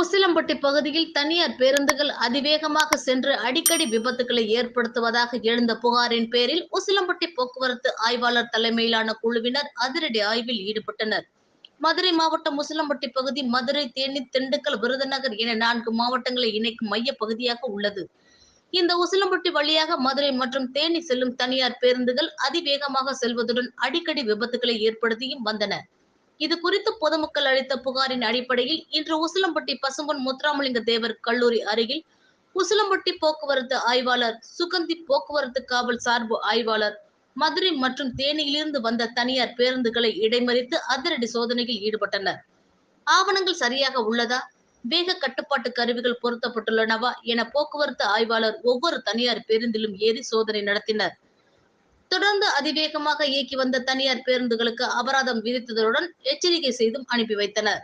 உசிலம்பட்டி பகுதியில் தனியார் பேருந்துகள் அதிவேகமாக சென்று அடிக்கடி விபத்துகளை ஏற்படுத்துவதாக எழுந்த புகாரின் பேரில் உசிலம்பட்டி போக்குவரத்து ஆய்வாளர் தலைமையிலான குழுவினர் அதிரடி ஆய்வில் ஈடுபட்டனர். மதுரை மாவட்டம் உசிலம்பட்டி பகுதி மதுரை தேனி திண்டுக்கல் விருதுநகர் என நான்கு மாவட்டங்களை இணைக்கும் மைய பகுதியாக உள்ளது. இந்த உசிலம்பட்டி வழியாக மதுரை மற்றும் தேனி செல்லும் தனியார் பேருந்துகள் அதிவேகமாக செல்வதுடன் அடிக்கடி விபத்துகளை ஏற்படுத்தியும் வந்தன. இது குறித்து பொதுமக்கள் அளித்த புகாரின் அடிப்படையில் இன்று உசிலம்பட்டி பசும்பொன் முத்துராமலிங்க தேவர் கல்லூரி அருகில் உசிலம்பட்டி போக்குவரத்து ஆய்வாளர் சுகந்தி போக்குவரத்து காவல் சார்பு ஆய்வாளர் மதுரை மற்றும் தேனியிலிருந்து வந்த தனியார் பேருந்துகளை இடைமறித்து அதிரடி சோதனையில் ஈடுபட்டனர். ஆவணங்கள் சரியாக உள்ளதா? வேக கட்டுப்பாட்டு கருவிகள் பொருத்தப்பட்டுள்ளனவா? என போக்குவரத்து ஆய்வாளர் ஒவ்வொரு தனியார் பேருந்திலும் ஏறி சோதனை நடத்தினர். தொடர்ந்து அதிவேகமாக இயக்கி வந்த தனியார் பேருந்துகளுக்கு அபராதம் விதித்ததுடன் எச்சரிக்கை செய்தும் அனுப்பி வைத்தனர்.